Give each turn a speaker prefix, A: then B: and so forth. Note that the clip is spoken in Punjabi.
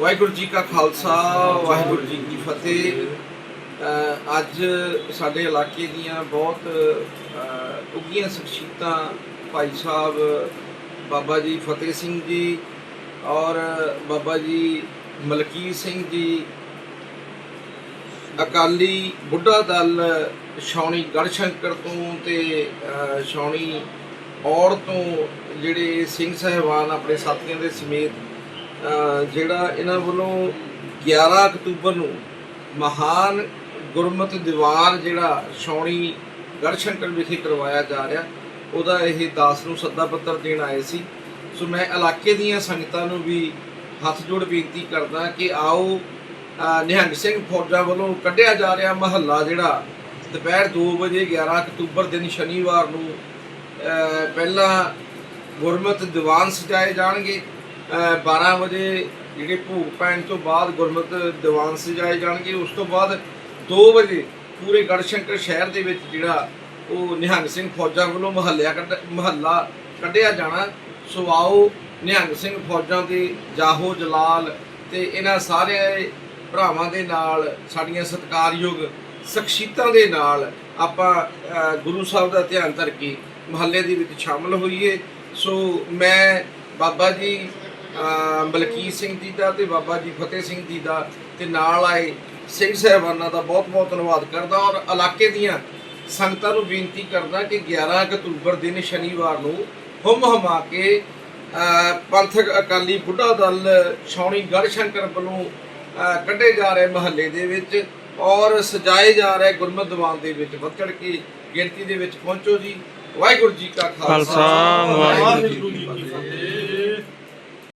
A: ਵਾਹਿਗੁਰੂ ਜੀ ਕਾ ਖਾਲਸਾ ਵਾਹਿਗੁਰੂ ਜੀ ਕੀ ਫਤਿਹ। ਅੱਜ ਸਾਡੇ ਇਲਾਕੇ ਦੀਆਂ ਬਹੁਤ ਅ, ਉੱਘੀਆਂ ਸ਼ਖਸੀਅਤਾਂ ਭਾਈ ਸਾਹਿਬ ਬਾਬਾ ਜੀ ਫਤਿਹ ਸਿੰਘ ਜੀ ਔਰ ਬਾਬਾ ਜੀ ਮਲਕੀਰ ਸਿੰਘ ਜੀ ਅਕਾਲੀ ਬੁੱਢਾ ਦਲ ਸ਼ੌਣੀ ਗੜਸ਼ੰਕਰ ਤੋਂ ਤੇ ਅ, ਸ਼ੌਣੀ ਔਰ ਤੋਂ ਜਿਹੜੇ ਸਿੰਘ ਸਹਿਬਾਨ ਆਪਣੇ ਸਾਥੀਆਂ ਦੇ ਸਮੇਤ ਜਿਹੜਾ ਇਹਨਾਂ ਵੱਲੋਂ 11 ਅਕਤੂਬਰ ਨੂੰ ਮਹਾਨ ਗੁਰਮਤਿ ਦੀਵਾਰ ਜਿਹੜਾ ਸ਼ੌਣੀ ਗੜਸ਼ੰਕਰ ਵਿਖੇ ਕਰਵਾਇਆ ਜਾ ਰਿਹਾ ਉਹਦਾ ਇਹ ਦਾਸ ਨੂੰ ਸੱਦਾ ਪੱਤਰ ਦੇਣ ਆਏ ਸੀ। ਸੋ ਮੈਂ ਇਲਾਕੇ ਦੀਆਂ ਸੰਗਤਾਂ ਨੂੰ ਵੀ ਹੱਥ ਜੋੜ ਬੇਨਤੀ ਕਰਦਾ ਕਿ ਆਓ ਨਿਹੰਗ ਸਿੰਘ ਫੌਜਾਂ ਵੱਲੋਂ ਕੱਢਿਆ ਜਾ ਰਿਹਾ ਮਹੱਲਾ ਜਿਹੜਾ ਦੁਪਹਿਰ 2 ਵਜੇ 11 ਅਕਤੂਬਰ ਦਿਨ ਸ਼ਨੀਵਾਰ ਨੂੰ ਅ, ਪਹਿਲਾਂ ਗੁਰਮਤਿ ਦੀਵਾਨ ਸਜਾਏ ਜਾਣਗੇ। 12 ਵਜੇ ਜਿਹੜੇ ਭੋਗ ਪੈਣ ਤੋਂ ਬਾਅਦ ਗੁਰਮਤਿ ਦੀਵਾਨ ਸਜਾਏ ਜਾਣਗੇ, ਉਸ ਤੋਂ ਬਾਅਦ 2 ਵਜੇ ਪੂਰੇ ਗੜਸ਼ੰਕਰ ਸ਼ਹਿਰ ਦੇ ਵਿੱਚ ਜਿਹੜਾ ਉਹ ਨਿਹੰਗ ਸਿੰਘ ਫੌਜਾਂ ਵੱਲੋਂ ਮਹੱਲਿਆ ਕੱਢ, ਮਹੱਲਾ ਕੱਢਿਆ ਜਾਣਾ। ਸੋ ਆਓ ਨਿਹੰਗ ਸਿੰਘ ਫੌਜਾਂ ਦੇ ਜਾਹੋ ਜਲਾਲ ਤੇ ਇਹਨਾਂ ਸਾਰੇ ਭਰਾਵਾਂ ਦੇ ਨਾਲ, ਸਾਡੀਆਂ ਸਤਿਕਾਰਯੋਗ ਸ਼ਖਸੀਅਤਾਂ ਦੇ ਨਾਲ ਆਪਾਂ ਗੁਰੂ ਸਾਹਿਬ ਦਾ ਧਿਆਨ ਧਰ ਕੇ ਮਹੱਲੇ ਦੇ ਵਿੱਚ ਸ਼ਾਮਲ ਹੋਈਏ। ਸੋ ਮੈਂ ਬਾਬਾ ਜੀ ਅ, ਮਲਕੀਤ ਸਿੰਘ ਜੀ ਦਾ ਤੇ ਬਾਬਾ ਜੀ ਫਤਿਹ ਸਿੰਘ ਜੀ ਦਾ ਤੇ ਨਾਲ ਆਏ ਸਿੰਘ ਸਾਹਿਬਾਨਾਂ ਦਾ ਬਹੁਤ ਬਹੁਤ ਧੰਨਵਾਦ ਕਰਦਾ ਔਰ ਇਲਾਕੇ ਦੀਆਂ ਸੰਗਤਾਂ ਨੂੰ ਬੇਨਤੀ ਕਰਦਾ ਕਿ 11 ਅਕਤੂਬਰ ਦਿਨ ਸ਼ਨੀਵਾਰ ਨੂੰ ਹੁਮ ਹਮਾ ਕੇ ਪੰਥਕ ਅਕਾਲੀ ਬੁੱਢਾ ਦਲ ਛਾਉਣੀ ਗੜਸ਼ੰਕਰ ਵੱਲੋਂ ਅ, ਕੱਢੇ ਜਾ ਰਹੇ ਮਹੱਲੇ ਦੇ ਵਿੱਚ ਔਰ ਸਜਾਏ ਜਾ ਰਹੇ ਗੁਰਮਤਿ ਦੀਵਾਨ ਦੇ ਵਿੱਚ ਵੱਧ ਕੇ ਗਿਣਤੀ ਦੇ ਵਿੱਚ ਪਹੁੰਚੋ ਜੀ। ਵਾਹਿਗੁਰੂ ਜੀ ਕਾ
B: ਖਾਲਸਾ, ਵਾਹਿਗੁਰੂ
A: ਜੀ ਕੀ ਫਤਿਹ।